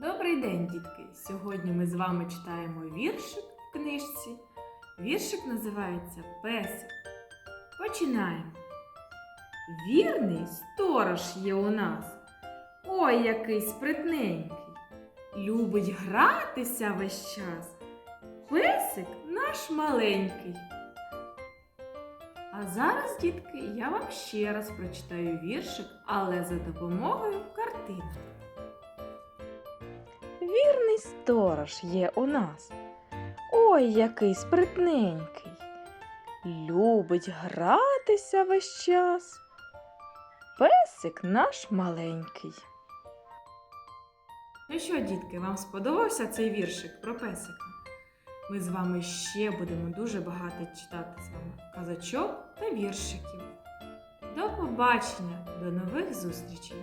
Добрий день, дітки! Сьогодні ми з вами читаємо віршик в книжці. Віршик називається Песик. Починаємо. Вірний сторож є у нас. Ой, який спритненький. Любить гратися весь час. Песик наш маленький. А зараз, дітки, я вам ще раз прочитаю віршик, але за допомогою картинки. Вірний сторож є у нас. Ой, який спритненький. Любить гратися весь час. Песик наш маленький. Ну що, дітки, вам сподобався цей віршик про песика? Ми з вами ще будемо дуже багато читати з вами казачок та віршиків. До побачення, до нових зустрічей!